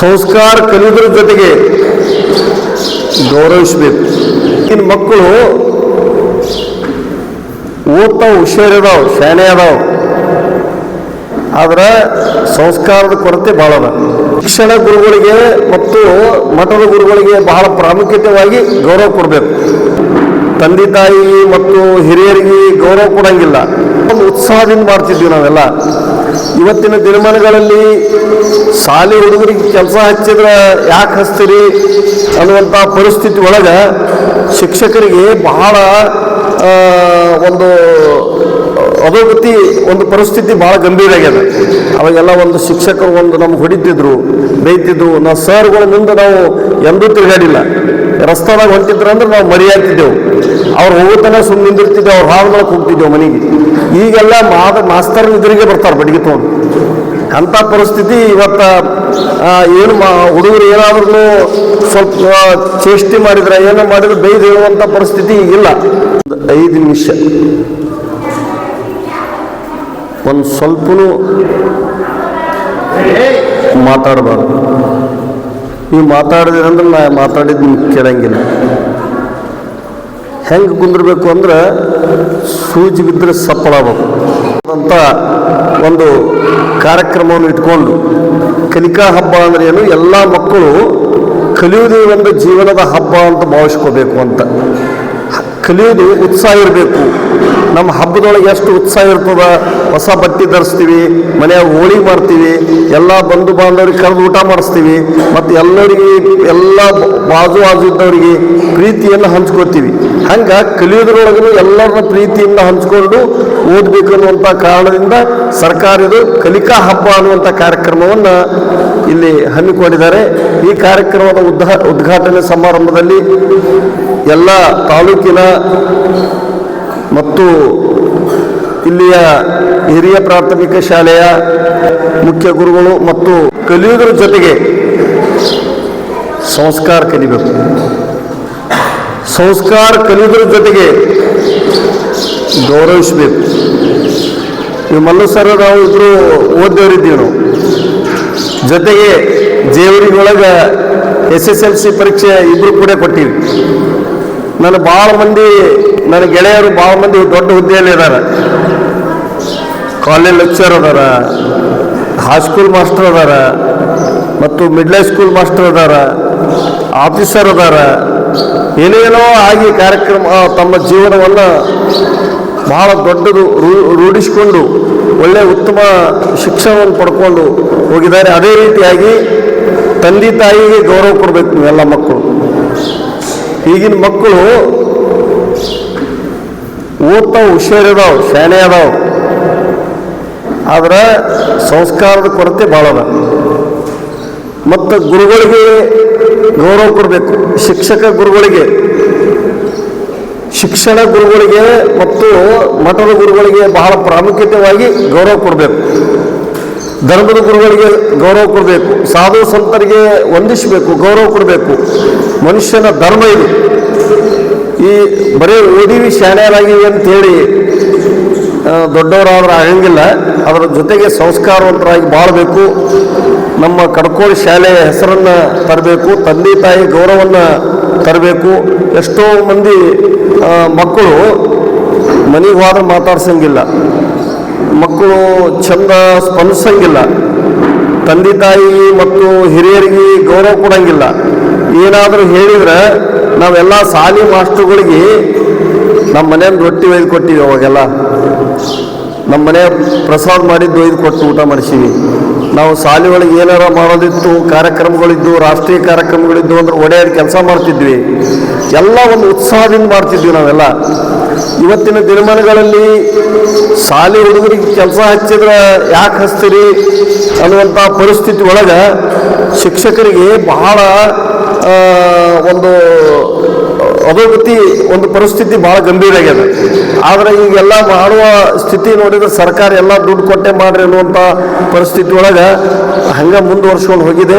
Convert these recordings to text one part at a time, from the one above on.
ಸಂಸ್ಕಾರ ಕಲಿಯೋದ್ರ ಜೊತೆಗೆ ಗೌರವಿಸಬೇಕು. ಇನ್ನು ಮಕ್ಕಳು ಓದ್ತಾವ ಹುಷಾರಿದಾವ್ ಶಾಣೆ ಅದಾವ. ಆದ್ರೆ ಸಂಸ್ಕಾರದ ಕೊರತೆ ಭಾಳ ಅದ. ಶಿಕ್ಷಣ ಗುರುಗಳಿಗೆ ಮತ್ತು ಮಠದ ಗುರುಗಳಿಗೆ ಬಹಳ ಪ್ರಾಮುಖ್ಯತೆಯಾಗಿ ಗೌರವ ಕೊಡಬೇಕು. ತಂದೆ, ತಾಯಿ ಮತ್ತು ಹಿರಿಯರಿಗೆ ಗೌರವ ಕೊಡಂಗಿಲ್ಲ. ಒಂದು ಉತ್ಸಾಹದಿಂದ ಮಾಡ್ತಿದ್ವಿ ನಾವೆಲ್ಲ. ಇವತ್ತಿನ ದಿನಮಾನಗಳಲ್ಲಿ ಶಾಲೆ ಹುಡುಗರಿಗೆ ಕೆಲಸ ಹಚ್ಚಿದ್ರೆ ಯಾಕೆ ಹಚ್ತೀರಿ ಅನ್ನುವಂಥ ಪರಿಸ್ಥಿತಿ ಒಳಗೆ ಶಿಕ್ಷಕರಿಗೆ ಬಹಳ ಒಂದು ಅಧೋಗತಿ, ಒಂದು ಪರಿಸ್ಥಿತಿ ಭಾಳ ಗಂಭೀರ ಆಗ್ಯದ. ಅವಾಗೆಲ್ಲ ಒಂದು ಶಿಕ್ಷಕರು ಒಂದು ನಮ್ಗೆ ಹೊಡಿತಿದ್ರು ಬೈತಿದ್ರು ನಾವು ಸರ್ಗಳ ಮುಂದೆ ನಾವು ಎಂದೂ ತಿರುಗಾಡಿಲ್ಲ. ರಸ್ತಾದಾಗ ಹೊಂಟಿದ್ರು ಅಂದ್ರೆ ನಾವು ಮರಿಯಾಗ್ತಿದ್ದೆವು. ಅವ್ರು ಹೋಗುತ್ತಾನೆ ಸುಮ್ಮನೆ ನಿಂದಿರ್ತಿದ್ದೆವು, ಅವ್ರು ಹಾಳು ಹೋಗ್ತಿದ್ದೆವು ಮನೆಗೆ. ಈಗೆಲ್ಲ ಮಾದ, ಮಾಸ್ತರ್ ಎದುರಿಗೆ ಬರ್ತಾರೆ, ಬಡಿಗೆ ತೊಗೊಂಡು. ಅಂಥ ಪರಿಸ್ಥಿತಿ ಇವತ್ತು ಏನು ಮಾ, ಹುಡುಗರು ಏನಾದ್ರೂ ಸ್ವಲ್ಪ ಚೇಷ್ಟೆ ಮಾಡಿದ್ರೆ, ಏನೋ ಮಾಡಿದ್ರೆ ಬೈದು ಹೇಳುವಂಥ ಪರಿಸ್ಥಿತಿ ಒಂದು ಐದು ನಿಮಿಷ. ಒಂದು ಸ್ವಲ್ಪ ಮಾತಾಡಬಾರ್ದು. ನೀವು ಮಾತಾಡಿದ್ರೆ ಅಂದ್ರೆ ನಾ ಮಾತಾಡಿದ್ದು ನಿಮ್ಗೆ ಕೇಳಂಗಿಲ್ಲ. ಹೆಂಗೆ ಕುಂದಿರ್ಬೇಕು ಅಂದ್ರೆ ಸೂಜಿ ಬಿದ್ದರೆ ಸಪ್ಪಳಾಗಬೇಕು ಅಂತ ಒಂದು ಕಾರ್ಯಕ್ರಮವನ್ನು ಇಟ್ಕೊಂಡು ಕಲಿಕಾ ಹಬ್ಬ ಅಂದ್ರೆ ಏನು? ಎಲ್ಲ ಮಕ್ಕಳು ಕಲಿಯುವುದೇ ಒಂದು ಜೀವನದ ಹಬ್ಬ ಅಂತ ಭಾವಿಸ್ಕೋಬೇಕು ಅಂತ. ಕಲಿಯೋದು ಉತ್ಸಾಹ ಇರಬೇಕು. ನಮ್ಮ ಹಬ್ಬದೊಳಗೆ ಎಷ್ಟು ಉತ್ಸಾಹ ಇರ್ತದ? ಹೊಸ ಬಟ್ಟೆ ಧರಿಸ್ತೀವಿ, ಮನೆಯಾಗ ಹೋಳಿ ಮಾಡ್ತೀವಿ, ಎಲ್ಲ ಬಂಧು ಬಾಂಧವರಿಗೆ ಕರೆದು ಊಟ ಮಾಡಿಸ್ತೀವಿ, ಮತ್ತು ಎಲ್ಲರಿಗೆ, ಎಲ್ಲ ಬಾಜು ಬಾಜು ಇದ್ದವರಿಗೆ ಪ್ರೀತಿಯನ್ನು ಹಂಚ್ಕೋತೀವಿ. ಹಂಗೆ ಕಲಿಯೋದ್ರೊಳಗೂ ಎಲ್ಲರನ್ನ ಪ್ರೀತಿಯಿಂದ ಹಂಚ್ಕೊಂಡು ಓದಬೇಕು ಅನ್ನುವಂಥ ಕಾರಣದಿಂದ ಸರ್ಕಾರದ ಕಲಿಕಾ ಹಬ್ಬ ಅನ್ನುವಂಥ ಕಾರ್ಯಕ್ರಮವನ್ನು ಇಲ್ಲಿ ಹಮ್ಮಿಕೊಂಡಿದ್ದಾರೆ. ಈ ಕಾರ್ಯಕ್ರಮದ ಉದ್ಘಾ ಉದ್ಘಾಟನೆ ಸಮಾರಂಭದಲ್ಲಿ ಎಲ್ಲ ತಾಲೂಕಿನ ಮತ್ತು ಇಲ್ಲಿಯ ಹಿರಿಯ ಪ್ರಾಥಮಿಕ ಶಾಲೆಯ ಮುಖ್ಯ ಗುರುಗಳು ಮತ್ತು ಕಲಿಯುವುದರ ಜೊತೆಗೆ ಸಂಸ್ಕಾರ ಕಲಿಬೇಕು. ಸಂಸ್ಕಾರ ಕಲಿಯುವುದರ ಜೊತೆಗೆ ಗೌರವಿಸಬೇಕು. ನೀವು ಮಲ್ಲು ಸರ್ ನಾವು ಇಬ್ಬರು ಓದ್ದವರಿದ್ದೀವಿ ನಾವು. ಜೊತೆಗೆ ಜೇವರಿಗೊಳಗೆ ಎಸ್ ಎಸ್ ಎಲ್ ಸಿ ಪರೀಕ್ಷೆ ಇಬ್ಬರು ಕೂಡ ಕೊಟ್ಟಿವಿ. ನನ್ನ ಭಾಳ ಮಂದಿ, ನನ್ನ ಗೆಳೆಯರು ಭಾಳ ಮಂದಿ ದೊಡ್ಡ ಹುದ್ದೆಯಲ್ಲಿ ಇದ್ದಾರೆ ಕಾಲೇಜ್ ಲೆಕ್ಚರ್ ಅದಾರ ಹೈಸ್ಕೂಲ್ ಮಾಸ್ಟರ್ ಅದಾರ, ಮತ್ತು ಮಿಡ್ಲ್ ಸ್ಕೂಲ್ ಮಾಸ್ಟರ್ ಅದಾರ ಆಫೀಸರ್ ಅದಾರ. ಏನೇನೋ ಆಗಿ ಕಾರ್ಯಕ್ರಮ ತಮ್ಮ ಜೀವನವನ್ನು ಬಹಳ ದೊಡ್ಡದು ರೂಢಿಸಿಕೊಂಡು ಒಳ್ಳೆಯ ಉತ್ತಮ ಶಿಕ್ಷಣವನ್ನು ಪಡ್ಕೊಂಡು ಹೋಗಿದ್ದಾರೆ. ಅದೇ ರೀತಿಯಾಗಿ ತಂದೆ ತಾಯಿಗೆ ಗೌರವ ಕೊಡಬೇಕು ಎಲ್ಲ ಮಕ್ಕಳು. ಈಗಿನ ಮಕ್ಕಳು ಓದ್ತಾವ ಹುಷಾರಿದಾವ ಶಾಣೆ ಅದಾವ. ಆದ್ರೆ ಸಂಸ್ಕಾರದ ಕೊರತೆ ಭಾಳ ಅದ. ಮತ್ತು ಗುರುಗಳಿಗೆ ಗೌರವ ಕೊಡಬೇಕು. ಶಿಕ್ಷಕ ಗುರುಗಳಿಗೆ, ಶಿಕ್ಷಣ ಗುರುಗಳಿಗೆ ಮತ್ತು ಮಠದ ಗುರುಗಳಿಗೆ ಬಹಳ ಪ್ರಾಮುಖ್ಯತೆಯಾಗಿ ಗೌರವ ಕೊಡಬೇಕು. ಧರ್ಮದ ಗುರುಗಳಿಗೆ ಗೌರವ ಕೊಡಬೇಕು. ಸಾಧು ಸಂತರಿಗೆ ವಂದಿಸಬೇಕು, ಗೌರವ ಕೊಡಬೇಕು. ಮನುಷ್ಯನ ಧರ್ಮ ಇದು. ಈ ಬರೀ ಓದಿವಿ ಶಾಣ್ಯರಾಗಿವಿ ಅಂತೇಳಿ ದೊಡ್ಡವರಾದ್ರೆ ಆಗಂಗಿಲ್ಲ. ಅದರ ಜೊತೆಗೆ ಸಂಸ್ಕಾರವಂತರಾಗಿ ಬಾಳಬೇಕು. ನಮ್ಮ ಕಡ್ಕೋಳಿ ಶಾಲೆಯ ಹೆಸರನ್ನು ತರಬೇಕು, ತಂದೆ ತಾಯಿ ಗೌರವವನ್ನು ತರಬೇಕು. ಎಷ್ಟೋ ಮಂದಿ ಮಕ್ಕಳು ಮನೆಗೆ ಹೋದ್ರೆ ಮಾತಾಡ್ಸಂಗಿಲ್ಲ. ಮಕ್ಕಳು ಚಂದ ಸ್ಪಂದಿಸಂಗಿಲ್ಲ. ತಂದೆ ತಾಯಿ ಮತ್ತು ಹಿರಿಯರಿಗೆ ಗೌರವ ಕೊಡಂಗಿಲ್ಲ. ಏನಾದರೂ ಹೇಳಿದ್ರೆ ನಾವೆಲ್ಲ ಸಾಲಿ ಮಾಸ್ಟ್ರುಗಳಿಗೆ ನಮ್ಮ ಮನೆಯಿಂದ ರೊಟ್ಟಿ ಒಯ್ದು ಕೊಟ್ಟಿವಿ ಅವಾಗೆಲ್ಲ. ನಮ್ಮ ಮನೆ ಪ್ರಸಾದ ಮಾಡಿದ್ದು ಒಯ್ದು ಕೊಟ್ಟು ಊಟ ಮಾಡಿಸೀವಿ. ನಾವು ಶಾಲೆ ಒಳಗೆ ಏನಾರ ಮಾಡೋದಿತ್ತು, ಕಾರ್ಯಕ್ರಮಗಳಿದ್ದು, ರಾಷ್ಟ್ರೀಯ ಕಾರ್ಯಕ್ರಮಗಳಿದ್ದು ಅಂದ್ರೆ ಒಡೆಯಾಡಿ ಕೆಲಸ ಮಾಡ್ತಿದ್ವಿ. ಎಲ್ಲ ಒಂದು ಉತ್ಸಾಹದಿಂದ ಮಾಡ್ತಿದ್ವಿ ನಾವೆಲ್ಲ. ಇವತ್ತಿನ ದಿನಮಾನಗಳಲ್ಲಿ ಶಾಲೆ ಹುಡುಗರಿಗೆ ಕೆಲಸ ಹಚ್ಚಿದ್ರೆ ಯಾಕೆ ಹಚ್ತೀರಿ ಅನ್ನುವಂಥ ಪರಿಸ್ಥಿತಿ ಒಳಗೆ ಶಿಕ್ಷಕರಿಗೆ ಬಹಳ ಒಂದು ಅಭಿವೃದ್ಧಿ ಒಂದು ಪರಿಸ್ಥಿತಿ ಭಾಳ ಗಂಭೀರ ಆಗ್ಯದ. ಆದರೆ ಈಗೆಲ್ಲ ಮಾಡುವ ಸ್ಥಿತಿ ನೋಡಿದ್ರೆ ಸರ್ಕಾರ ಎಲ್ಲ ದುಡ್ಡು ಕೊಟ್ಟೆ ಮಾಡ್ರಿ ಅನ್ನುವಂಥ ಪರಿಸ್ಥಿತಿ ಒಳಗೆ ಹಂಗೆ ಮುಂದುವರ್ಸ್ಕೊಂಡು ಹೋಗಿದೆ.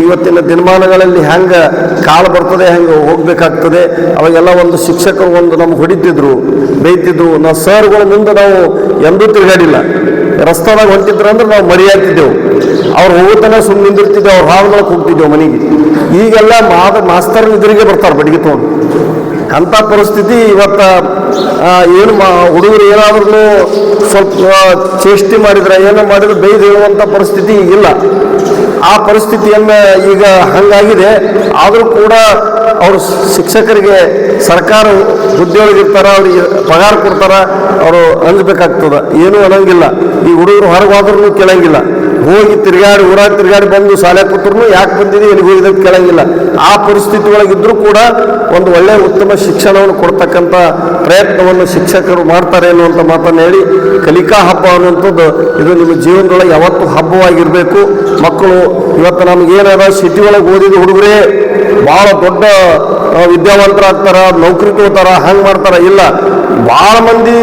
ಇವತ್ತಿನ ದಿನಮಾನಗಳಲ್ಲಿ ಹೆಂಗೆ ಕಾಲು ಬರ್ತದೆ, ಹೆಂಗೆ ಹೋಗಬೇಕಾಗ್ತದೆ, ಅವಾಗೆಲ್ಲ ಒಂದು ಶಿಕ್ಷಕರು ಒಂದು ನಮ್ಗೆ ಹೊಡಿತಿದ್ರು ಬೈತಿದ್ರು ನಾವು ಸರ್ಗಳ ಮುಂದೆ ನಾವು ಎಂದೂ ತಿರುಗಾಡಿಲ್ಲ. ರಸ್ತಾದಾಗ ಹೊಂಟಿದ್ರು ಅಂದ್ರೆ ನಾವು ಮರಿಯಾಗ್ತಿದ್ದೆವು. ಅವ್ರು ಹೋಗುತ್ತಾನೆ ಸುಮ್ಮನೆ ನಿಂದಿರ್ತಿದ್ದೆವು, ಅವ್ರು ಮಾಡಕ್ಕೆ ಹೋಗ್ತಿದ್ದೆವು ಮನೆಗೆ. ಈಗೆಲ್ಲ ಮಾದ ಮಾಸ್ತರ್ ಎದುರಿಗೆ ಬರ್ತಾರೆ, ಬಡಿಗೆ ತೊಗೊಂಡು. ಅಂಥ ಪರಿಸ್ಥಿತಿ ಇವತ್ತ ಏನು ಮಾ, ಹುಡುಗರು ಏನಾದ್ರೂ ಸ್ವಲ್ಪ ಚೇಷ್ಟಿ ಮಾಡಿದ್ರೆ, ಏನೋ ಮಾಡಿದ್ರೆ ಬೈದು ಹೇಳುವಂಥ ಪರಿಸ್ಥಿತಿ ಇಲ್ಲ. ಆ ಪರಿಸ್ಥಿತಿಯನ್ನು ಈಗ ಹಂಗಾಗಿದೆ. ಆದರೂ ಕೂಡ ಅವರು ಶಿಕ್ಷಕರಿಗೆ ಸರ್ಕಾರ ಉದ್ಯೋಗಿರ್ತಾರೆ ಅವ್ರಿಗೆ ಪಗಾರ ಕೊಡ್ತಾರೆ, ಅವರು ಅಂಜಬೇಕಾಗ್ತದೆ ಏನೂ ಅನ್ನೋಂಗಿಲ್ಲ. ಈ ಹುಡುಗರು ಹೊರಗೆ ಹೋದ್ರೂ ಕೇಳಂಗಿಲ್ಲ. ಹೋಗಿ ತಿರುಗಾಡಿ, ಊರಾಗ ತಿರುಗಾಡಿ ಬಂದು ಶಾಲೆ ಕೂತ್ರು ಯಾಕೆ ಬಂದಿದೆ, ಎಲ್ಲಿಗೆ ಹೋಗಿದ್ದಕ್ಕೆ ಕೇಳಂಗಿಲ್ಲ. ಆ ಪರಿಸ್ಥಿತಿ ಒಳಗಿದ್ರೂ ಕೂಡ ಒಂದು ಒಳ್ಳೆಯ ಉತ್ತಮ ಶಿಕ್ಷಣವನ್ನು ಕೊಡ್ತಕ್ಕಂಥ ಪ್ರಯತ್ನವನ್ನು ಶಿಕ್ಷಕರು ಮಾಡ್ತಾರೆ ಅನ್ನುವಂಥ ಮಾತನ್ನು ಹೇಳಿ ಕಲಿಕಾ ಹಬ್ಬ ಅನ್ನುವಂಥದ್ದು ಇದು ನಿಮ್ಮ ಜೀವನದೊಳಗೆ ಯಾವತ್ತು ಹಬ್ಬವಾಗಿರಬೇಕು. ಮಕ್ಕಳು, ಇವತ್ತು ನಮಗೇನಾರ ಸಿಟಿ ಒಳಗೆ ಓದಿದ ಹುಡುಗರೇ, ಭಾಳ ದೊಡ್ಡ ವಿದ್ಯಾವಂತರಾಗ್ತಾರ ನೌಕರಿ ಕೊಡ್ತಾರ ಹಂಗೆ ಮಾಡ್ತಾರ. ಇಲ್ಲ, ಭಾಳ ಮಂದಿ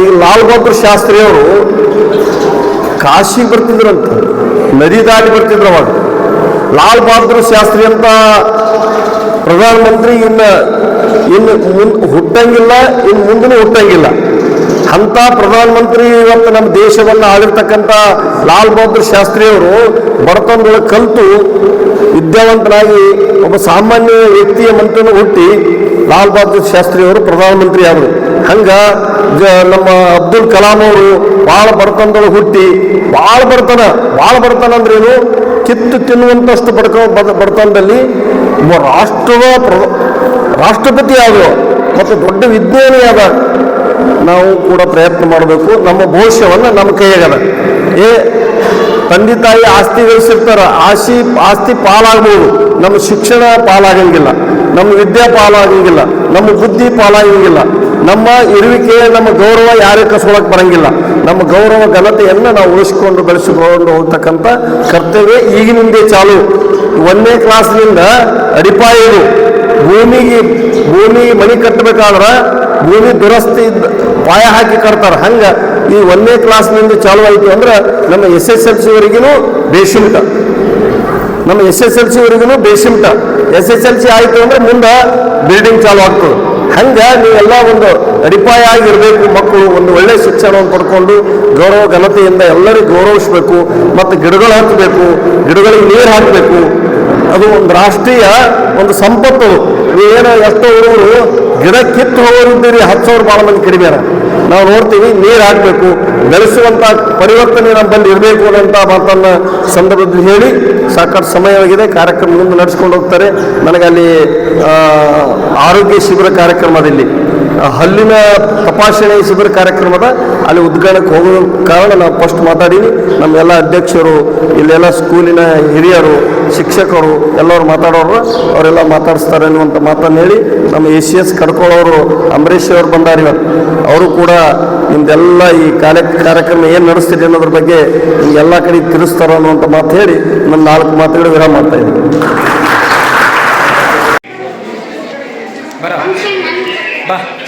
ಈಗ ಲಾಲ್ ಬಹದ್ದೂರ್ ಶಾಸ್ತ್ರಿಯವರು ಕಾಶಿಗೆ ಬರ್ತಿದ್ರಂತ. ನದಿ ದಾಟಿ ಬರ್ತಿದ್ರು ಅವಾಗ. ಲಾಲ್ ಬಹದ್ದೂರ್ ಶಾಸ್ತ್ರಿ ಅಂತ ಪ್ರಧಾನಮಂತ್ರಿ ಇನ್ನು ಇನ್ನು ಮುಂದ್ ಹುಟ್ಟಂಗಿಲ್ಲ ಇನ್ನು ಮುಂದೂ ಹುಟ್ಟಂಗಿಲ್ಲ. ಅಂಥ ಪ್ರಧಾನಮಂತ್ರಿ ಇವತ್ತು ನಮ್ಮ ದೇಶವನ್ನು ಆಳಿರ್ತಕ್ಕಂಥ ಲಾಲ್ ಬಹದ್ದೂರ್ ಶಾಸ್ತ್ರಿಯವರು ಬಡತನದೊಳಗೆ ಕಲಿತು ವಿದ್ಯಾವಂತನಾಗಿ ಒಬ್ಬ ಸಾಮಾನ್ಯ ವ್ಯಕ್ತಿಯ ಮಂತ್ರನ ಹುಟ್ಟಿ ಲಾಲ್ ಬಹದ್ದೂರ್ ಶಾಸ್ತ್ರಿಯವರು ಪ್ರಧಾನಮಂತ್ರಿ ಆದರು ಹಂಗ ನಮ್ಮ ಅಬ್ದುಲ್ ಕಲಾಂ ಅವರು ಭಾಳ ಬಡತನದೊಳಗೆ ಹುಟ್ಟಿ ಭಾಳ ಬಡತನ ಭಾಳ ಬಡತನ ಅಂದ್ರೇನು ಕಿತ್ತು ತಿನ್ನುವಂತಷ್ಟು ಬಡಕ, ಬಡ- ಬಡತನದಲ್ಲಿ ರಾಷ್ಟ್ರದ ರಾಷ್ಟ್ರಪತಿ ಆದರು. ಮತ್ತು ದೊಡ್ಡ ವಿಜ್ಞಾನಿಯಾದ ನಾವು ಕೂಡ ಪ್ರಯತ್ನ ಮಾಡಬೇಕು. ನಮ್ಮ ಭವಿಷ್ಯವನ್ನು ನಮ್ಮ ಕೈಯಾಗದ. ಏ ತಂದೆ ತಾಯಿ ಆಸ್ತಿ ಗಳಿಸಿರ್ತಾರ ಆಸ್ತಿ ಆಸ್ತಿ ಪಾಲಾಗ್ಬೋದು. ನಮ್ಮ ಶಿಕ್ಷಣ ಪಾಲಾಗಂಗಿಲ್ಲ. ನಮ್ಮ ವಿದ್ಯೆ ಪಾಲಾಗಂಗಿಲ್ಲ. ನಮ್ಮ ಬುದ್ಧಿ ಪಾಲಾಗಂಗಿಲ್ಲ. ನಮ್ಮ ಇರುವಿಕೆ ನಮ್ಮ ಗೌರವ ಯಾರೇ ಕಸ್ಕೊಳಕ್ ಬರಂಗಿಲ್ಲ. ನಮ್ಮ ಗೌರವ, ಘನತೆಯನ್ನು ನಾವು ಉಳಿಸ್ಕೊಂಡು ಬೆಳೆಸಿಕೊಂಡು ಹೋಗ್ತಕ್ಕಂಥ ಕರ್ತವ್ಯ ಈಗಿನಿಂದೇ ಚಾಲು. ಒಂದನೇ ಕ್ಲಾಸ್ನಿಂದ ಅಡಿಪಾಯರು ಭೂಮಿಗೆ ಭೂಮಿ ಮನೆ ಕಟ್ಟಬೇಕಾದ್ರೆ ಭೂಮಿ ದುರಸ್ತಿ ಪಾಯ ಹಾಕಿ ಕಟ್ತಾರೆ. ಹಂಗೆ ಈ ಒಂದನೇ ಕ್ಲಾಸ್ನಿಂದ ಚಾಲು ಆಯಿತು ಅಂದ್ರೆ ನಮ್ಮ ಎಸ್ ಎಸ್ ಎಲ್ ಸಿವರೆಗೂ ಬೇಸಿಮಿಟ. ನಮ್ಮ ಎಸ್ ಎಸ್ ಎಲ್ ಸಿವರೆಗೂ ಬೇಸಿಮಿಟ. ಎಸ್ ಎಸ್ ಎಲ್ ಸಿ ಆಯಿತು ಅಂದ್ರೆ ಮುಂದೆ ಬಿಲ್ಡಿಂಗ್ ಚಾಲು ಆಗ್ತದೆ. ಹಂಗೆ ನೀವೆಲ್ಲ ಒಂದು ಅಡಿಪಾಯ ಆಗಿರಬೇಕು ಮಕ್ಕಳು, ಒಂದು ಒಳ್ಳೆಯ ಶಿಕ್ಷಣವನ್ನು ಪಡ್ಕೊಂಡು ಗೌರವ ಘನತೆಯಿಂದ ಎಲ್ಲರಿಗೂ ಗೌರವಿಸಬೇಕು. ಮತ್ತು ಗಿಡಗಳು ಹತ್ತಬೇಕು ಗಿಡಗಳಿಗೆ ನೀರು ಹಾಕಬೇಕು. ಅದು ಒಂದು ರಾಷ್ಟ್ರೀಯ ಒಂದು ಸಂಪತ್ತು. ನೀವೇನೋ ಎಷ್ಟೋ ಹುಡುಗರು ಗಿಡ ಕಿತ್ತು ಹೋಗೋರಿದ್ದೀರಿ ಹತ್ತು ಸಾವಿರ ಭಾಳ ಮಂದಿ ಕಡಿಮೆ ನಾವು ನೋಡ್ತೀವಿ, ನೀರು ಹಾಕಬೇಕು ಬೆಳೆಸುವಂಥ ಪರಿವರ್ತನೆ ನಮ್ಮಲ್ಲಿ ಇರಬೇಕು ಅನ್ನೋಂಥ ಮಾತನ್ನು ಸಂದರ್ಭದಲ್ಲಿ ಹೇಳಿ ಸಾಕಷ್ಟು ಸಮಯವಾಗಿದೆ ಕಾರ್ಯಕ್ರಮ ಮುಂದೆ ನಡೆಸ್ಕೊಂಡು ಹೋಗ್ತಾರೆ. ನನಗೆ ಅಲ್ಲಿ ಆರೋಗ್ಯ ಶಿಬಿರ ಕಾರ್ಯಕ್ರಮದಲ್ಲಿ ಹಲ್ಲಿನ ತಪಾಸಣೆ ಶಿಬಿರ ಕಾರ್ಯಕ್ರಮದ ಅಲ್ಲಿ ಉದ್ಘಾಟಕ್ಕೆ ಹೋಗೋ ಕಾರಣ ನಾವು ಫಸ್ಟ್ ಮಾತಾಡೀನಿ. ನಮ್ಮೆಲ್ಲ ಅಧ್ಯಕ್ಷರು, ಇಲ್ಲೆಲ್ಲ ಸ್ಕೂಲಿನ ಹಿರಿಯರು, ಶಿಕ್ಷಕರು, ಎಲ್ಲರೂ ಮಾತಾಡೋರು, ಅವರೆಲ್ಲ ಮಾತಾಡಿಸ್ತಾರೆ ಅನ್ನುವಂಥ ಮಾತನ್ನು ಹೇಳಿ ನಮ್ಮ ಎ ಸಿ ಎಸ್ ಕಡ್ಕೊಳ್ಳೋರು ಅಂಬರೀಷ್ ಅವರು ಬಂದಾರಿವ ಅವರು ಕೂಡ ನಿಮ್ದೆಲ್ಲ ಈ ಕಾರ್ಯ ಕಾರ್ಯಕ್ರಮ ಏನು ನಡೆಸ್ತೀರಿ ಅನ್ನೋದ್ರ ಬಗ್ಗೆ ಎಲ್ಲ ಕಡೆ ತಿಳಿಸ್ತಾರೋ ಅನ್ನುವಂಥ ಮಾತು ಹೇಳಿ ನನ್ನ ನಾಲ್ಕು ಮಾತುಗಳು ವಿರಾಮ ಮಾಡ್ತಾ ಇದ್ದೀನಿ. ಬಾ.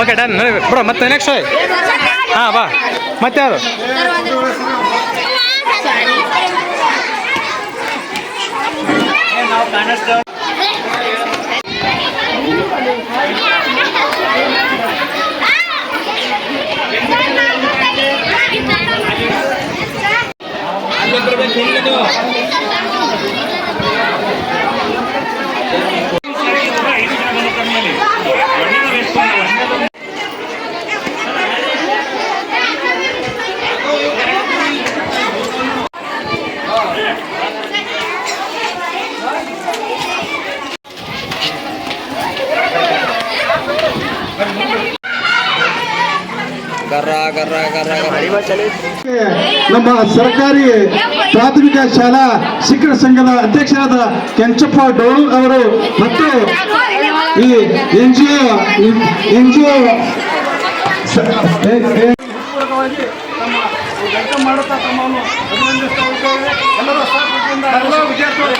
ಓಕೆ ಡನ್ ಬ್ರೋ ಮತ್ತೆ ನೆಕ್ಸ್ಟ್ ಹಾಂ ಬಾ. ಮತ್ತೆ ಯಾರು? ನಮ್ಮ ಸರ್ಕಾರಿ ಪ್ರಾಥಮಿಕ ಶಾಲಾ ಶಿಕ್ಷಣ ಸಂಘದ ಅಧ್ಯಕ್ಷರಾದ ಕೆಂಚಪ್ಪ ಡೋಳು ಅವರು ಮತ್ತು ಈ N G O N G O ಮಾಡುತ್ತಾ ತಮ್ಮನ್ನು ಅಭಿನಂದಿಸ್ತಾ ಎಲ್ಲರೂ ವಿದ್ಯಾರ್ಥಿಗಳು